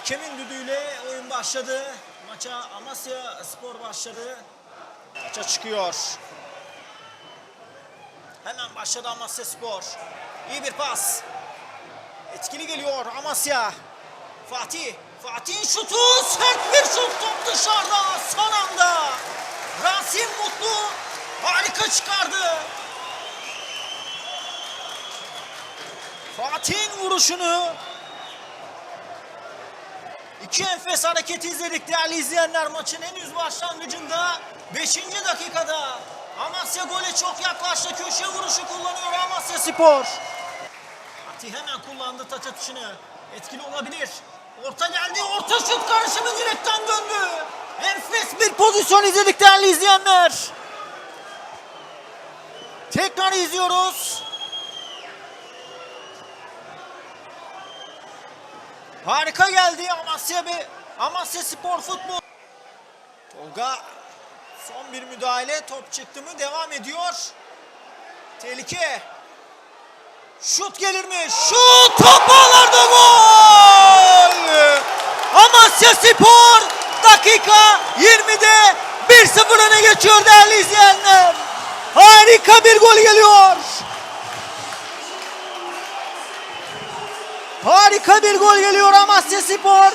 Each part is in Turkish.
Hakemin düdüğüyle oyun başladı. Maça Amasya Spor başladı. Maça çıkıyor. Hemen başladı Amasya Spor. İyi bir pas. Etkili geliyor Amasya. Fatih. Fatih'in şutu. Sert bir şut. Top dışarıda. Son anda. Rasim Mutlu harika çıkardı. Fatih'in vuruşunu iki enfes hareket izledik değerli izleyenler maçın henüz başlangıcında 5. dakikada Amasya gole çok yaklaştı köşe vuruşu kullanıyor Amasya Spor. Fatih hemen kullandı taç atışını etkili olabilir. Orta geldi orta şut karşımı direkten döndü. Enfes bir pozisyon izledik değerli izleyenler. Tekrar izliyoruz. Harika geldi Amasya ve Amasya Spor Futbol. Tolga son bir müdahale top çıktı mı devam ediyor. Tehlike. Şut gelir mi? Şut top ağlarda gol! Amasya Spor dakika 20'de 1-0 öne geçiyor değerli izleyenler. Harika bir gol geliyor. Harika bir gol geliyor Amasya Spor.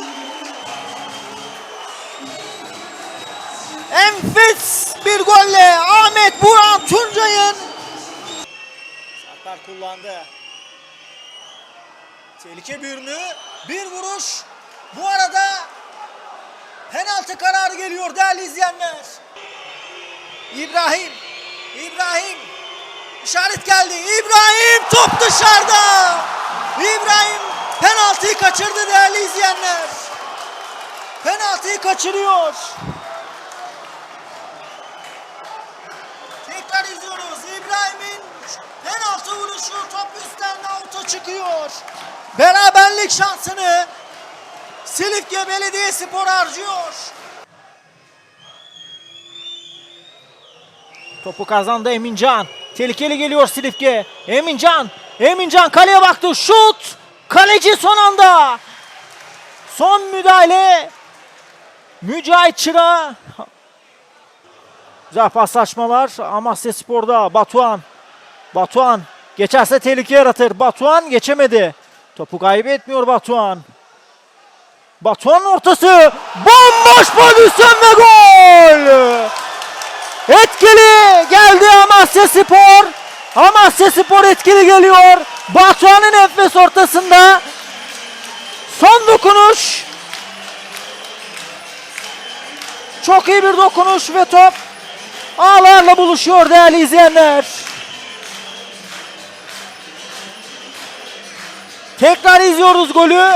Enfes bir golle Ahmet Burak Tuncay'ın Sarper kullandı. Tehlike bürünü. Bir vuruş. Bu arada penaltı kararı geliyor değerli izleyenler. İbrahim. İbrahim. İşaret geldi. İbrahim top dışarıda. İbrahim penaltıyı kaçırdı değerli izleyenler. Penaltıyı kaçırıyor. Tekrar izliyoruz. İbrahim'in penaltı vuruşu top üstten avuta çıkıyor. Beraberlik şansını Silifke Belediyespor harcıyor. Topu kazandı Emincan. Tehlikeli geliyor Silifke. Emincan. Emincan kaleye baktı. Şut. Kaleci son anda. Son müdahale. Mücahit Çıra. Güzel paslaşmalar. Amasya Spor'da Batuhan. Batuhan geçerse tehlike yaratır. Batuhan geçemedi. Topu kaybetmiyor Batuhan. Batuhan'ın ortası. Bomboş pozisyon ve gol. Etkili geldi Amasya Spor. Amasya Spor etkili geliyor. Batuhan'ın enfes ortasında. Son dokunuş. Çok iyi bir dokunuş ve top ağlarla buluşuyor değerli izleyenler. Tekrar izliyoruz golü.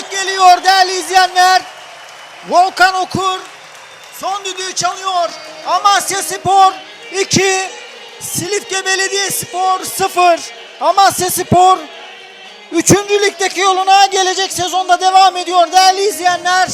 Düdük geliyor değerli izleyenler. Volkan Okur son düdüğü çalıyor. Amasya Spor 2, Silifke Belediyespor 0. Amasya Spor 3. ligdeki yoluna gelecek sezonda devam ediyor değerli izleyenler.